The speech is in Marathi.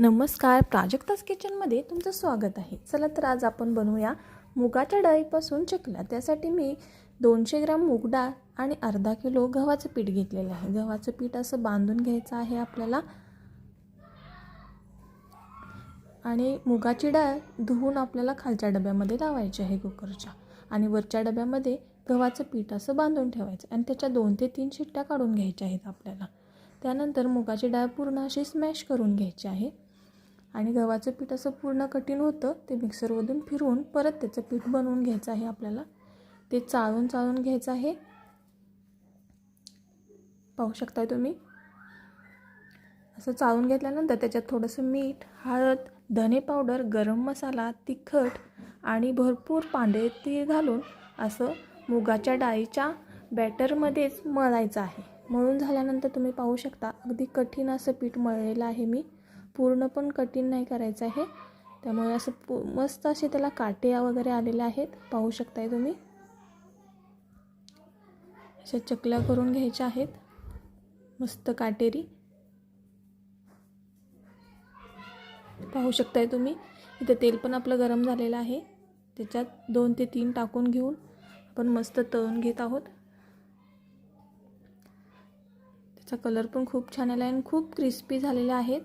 नमस्कार प्राजक्तास किचनमध्ये तुमचं स्वागत आहे. चला तर आज आपण बनवूया मुगाच्या डाळीपासून चकल्या त्यासाठी मी दोनशे ग्राम मूग डाळ आणि अर्धा किलो गव्हाचं पीठ घेतलेलं आहे. गव्हाचं पीठ असं बांधून घ्यायचं आहे आपल्याला. आणि मुगाची डाळ धुवून आपल्याला खालच्या डब्यामध्ये लावायची आहे कुकरच्या. आणि वरच्या डब्यामध्ये गव्हाचं पीठ असं बांधून ठेवायचं आणि त्याच्या दोन ते तीन शिट्ट्या काढून घ्यायच्या आहेत आपल्याला. त्यानंतर मुगाची डाळ पूर्ण अशी स्मॅश करून घ्यायची आहे. आणि गव्हाचं पीठ असं पूर्ण कठीण होतं ते मिक्सरमधून फिरवून परत त्याचं पीठ बनवून घ्यायचं आहे आपल्याला. ते चाळून चाळून घ्यायचं आहे. पाहू शकताय तुम्ही? असं चाळून घेतल्यानंतर त्याच्यात थोडंसं मीठ हळद धने पावडर गरम मसाला तिखट आणि भरपूर पांढरे तीळ घालून असं मुगाच्या डाळीच्या बॅटरमध्येच मळायचं आहे. मळून झाल्यानंतर तुम्ही पाहू शकता अगदी कठीण असं पीठ मळलेलं आहे मी. पूर्ण पण कठीण नाही करायचं आहे. त्यामुळे असं पू मस्त असे त्याला काटे वगैरे आलेले आहेत. पाहू शकताय तुम्ही. अशा चकल्या करून घ्यायच्या आहेत. मस्त काटेरी. पाहू शकताय तुम्ही. इथं तेल पण आपलं गरम झालेलं आहे. त्याच्यात दोन ते तीन टाकून घेऊन आपण मस्त तळून घेत आहोत. त्याचा कलर पण खूप छान आला आहे आणि खूप क्रिस्पी झालेले आहेत.